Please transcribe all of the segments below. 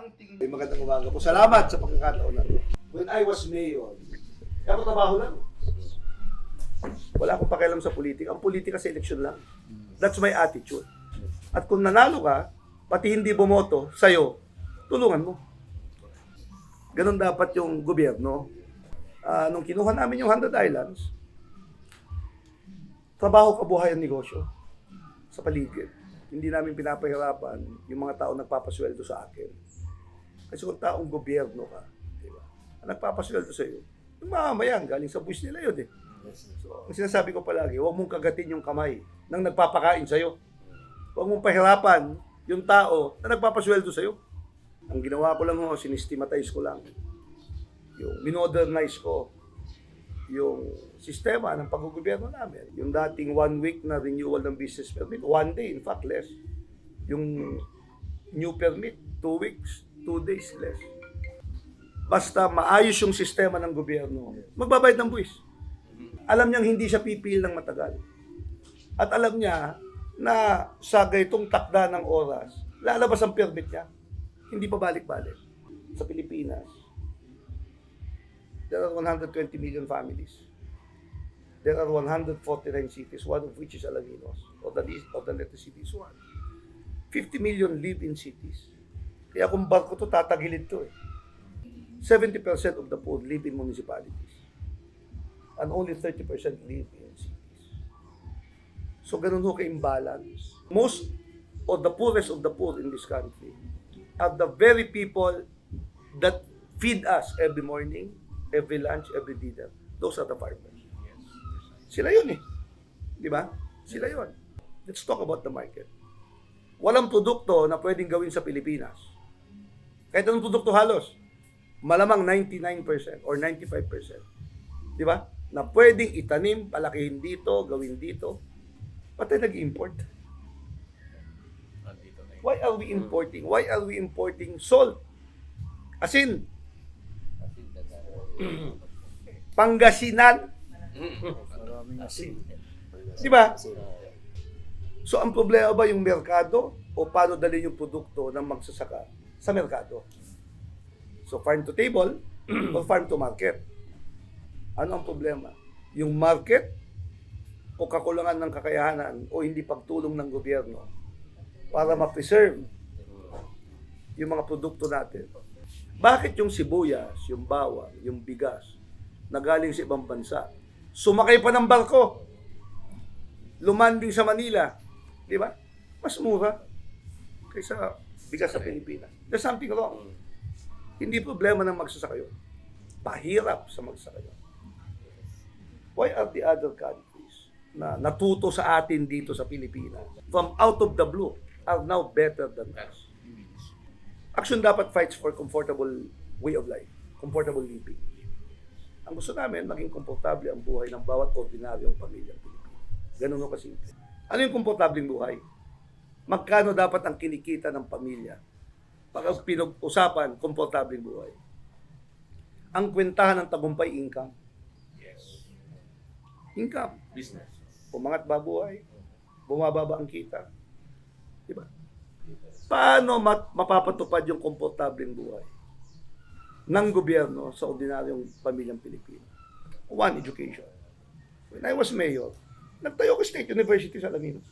Ang tingin Ay, magandang umaga po. Salamat sa pagkakataon na. When I was mayor, ko trabaho lang. Wala akong pakialam sa politika. Ang politika sa eleksyon lang. That's my attitude. At kung nanalo ka, pati hindi bumoto sa'yo, tulungan mo. Ganon dapat yung gobyerno. Ah, nung kinuha namin yung 100 Islands, trabaho kabuhayan negosyo sa paligid. Hindi namin pinapahirapan yung mga tao nagpapasweldo sa akin. Kasi kung taong gobyerno ka, di ba? Ang nagpapasweldo sa iyo, yung mamamayan, galing sa buwis nila yun eh. So, ang sinasabi ko palagi, huwag mong kagatin yung kamay ng nagpapakain sa iyo. Huwag mong pahirapan yung tao na nagpapasweldo sa iyo. Ang ginawa ko lang ho, sinistematize ko lang. Yung minodernize ko yung sistema ng paggugobyerno namin. Yung dating one week na renewal ng business permit, one day, in fact, less. Yung new permit, two weeks, two days less. Basta maayos yung sistema ng gobyerno, magbabayad ng buwis. Alam niyang hindi siya pipil ng matagal. At alam niya na sa gaytong takda ng oras, lalabas ang permit niya. Hindi pa balik-balik. Sa Pilipinas, there are 120 million families. There are 149 cities, one of which is Alaminos, or the of the letter city is one. 50 million live in cities. Kaya kung barko to, tatagilid to eh. 70% of the poor live in municipalities. And only 30% live in cities. So ganun ho ka-imbalance. Most of the poorest of the poor in this country are the very people that feed us every morning, every lunch, every dinner. Those are the farmers. Sila yun eh. Di ba? Sila yun. Let's talk about the market. Walang produkto na pwedeng gawin sa Pilipinas. Kahit anong produkto halos, malamang 99% or 95%. Di ba? Na pwedeng itanim, palakihin dito, gawin dito. Pati nag-import. Why are we importing? Why are we importing salt? Asin. Pangasinan. Di ba? So ang problema ba yung merkado o paano dalhin yung produkto ng magsasaka sa merkado? So farm to table or farm to market? Ano ang problema? Yung market o kakulangan ng kakayahanan o hindi pagtulong ng gobyerno para ma-preserve yung mga produkto natin. Bakit yung sibuyas, yung bawang, yung bigas na galing sa ibang bansa, sumakay pa ng barko, lumanding sa Manila, di ba? Mas mura kaysa bigas sa Pilipinas. There's something wrong. Hindi problema ng magsasaka yun. Pahirap sa magsasaka yun. Why are the other countries na natuto sa atin dito sa Pilipinas from out of the blue are now better than us? Action dapat fights for comfortable way of life, comfortable living. Ang gusto namin, maging komportable ang buhay ng bawat ordinaryong pamilyang Pilipino. Ganun o kasimple. Ano yung komportableng buhay? Magkano dapat ang kinikita ng pamilya? Pag pinag-usapan, komportableng buhay. Ang kwentahan ng tagumpay, income. Income. Business. Umangat ba buhay? Bumababa ang kita? Di ba? Paano mat- mapapatupad yung komportableng buhay ng gobyerno sa ordinaryong pamilyang Pilipino? One, education. When I was mayor, nagtayo ko State University sa Alaminos.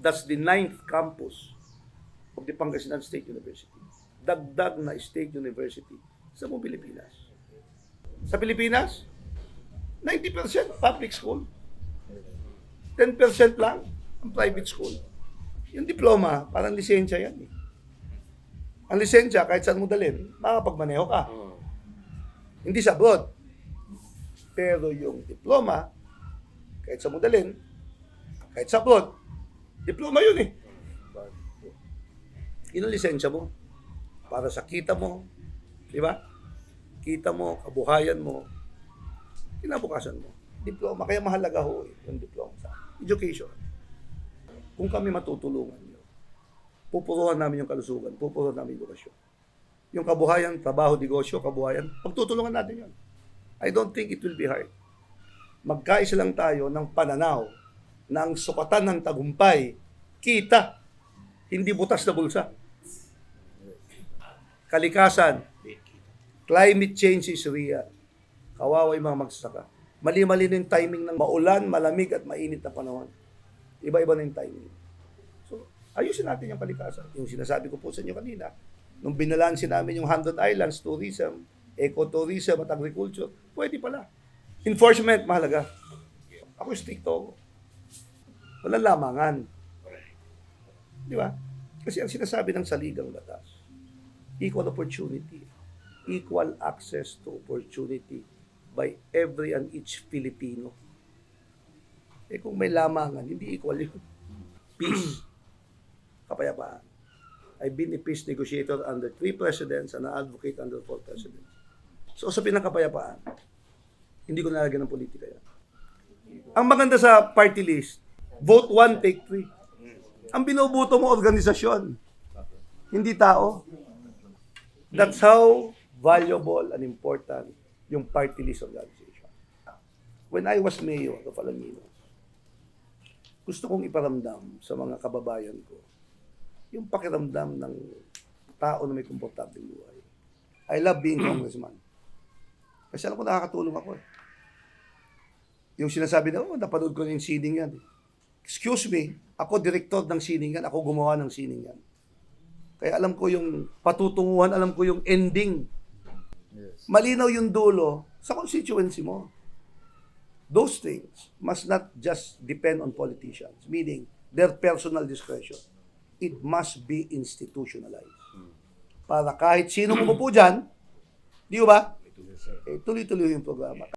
That's the ninth campus of the Pangasinan State University. Dagdag na State University sa buong Pilipinas. Sa Pilipinas, 90% public school. 10% lang ang private school. Yung diploma, parang lisensya yan eh. Ang lisensya, kahit saan mo dalhin, makapagmaneho ka. Hindi sa abroad. Pero yung diploma, kahit sa mo dalhin, kahit sa abroad, diploma yun eh. Yun ang lisensya mo. Para sa kita mo. Di ba? Kita mo, kabuhayan mo, kinabukasan mo. Diploma. Kaya mahalaga ho eh, yung diploma sa education. Kung kami matutulungan nyo, pupuruhan namin yung kalusugan, pupuruhan namin yung edukasyon. Yung kabuhayan, trabaho, negosyo, kabuhayan, pagtutulungan natin yun. I don't think it will be hard. Magkaisa lang tayo ng pananaw na ang sukatan ng tagumpay, Kita. Hindi butas na bulsa. Kalikasan. Climate change is real. Kawawa yung mga magsasaka. Mali-mali na yung timing ng maulan, malamig at mainit na panahon. Iba-iba na yung timing. So, ayusin natin yung kalikasan. Yung sinasabi ko po sa inyo kanina, nung binalansin namin yung 100 islands, tourism, ecotourism at agriculture, pwede pala. Enforcement, mahalaga. Ako stricto ako. Walang lamangan. Di ba? Kasi ang sinasabi ng saligang batas, equal opportunity, equal access to opportunity by every and each Filipino. Eh kung may lamangan, hindi equal yun. Peace. Kapayapaan. I've been a peace negotiator under three presidents and an advocate under four presidents. So, sa ng kapayapaan, hindi ko nalagyan ng politika yan. Ang maganda sa party list, vote one, take three. Ang binoboto mo, organisasyon. Hindi tao. That's how valuable and important yung party list organization. When I was mayor of Alaminos, gusto kong iparamdam sa mga kababayan ko yung pakiramdam ng tao na may komportableng buhay. I love being congressman. Kasi alam ko nakakatulong ako eh. Yung sinasabi na, oh, napanood ko na yung sining yan. Excuse me, ako director ng sining yan, ako gumawa ng sining yan. Kaya alam ko yung patutunguhan, alam ko yung ending. Malinaw yung dulo sa constituency mo. Those things must not just depend on politicians, meaning their personal discretion. It must be institutionalized. Para kahit sino umupo dyan, di ba? Eh, tuloy-tuloy yung programa.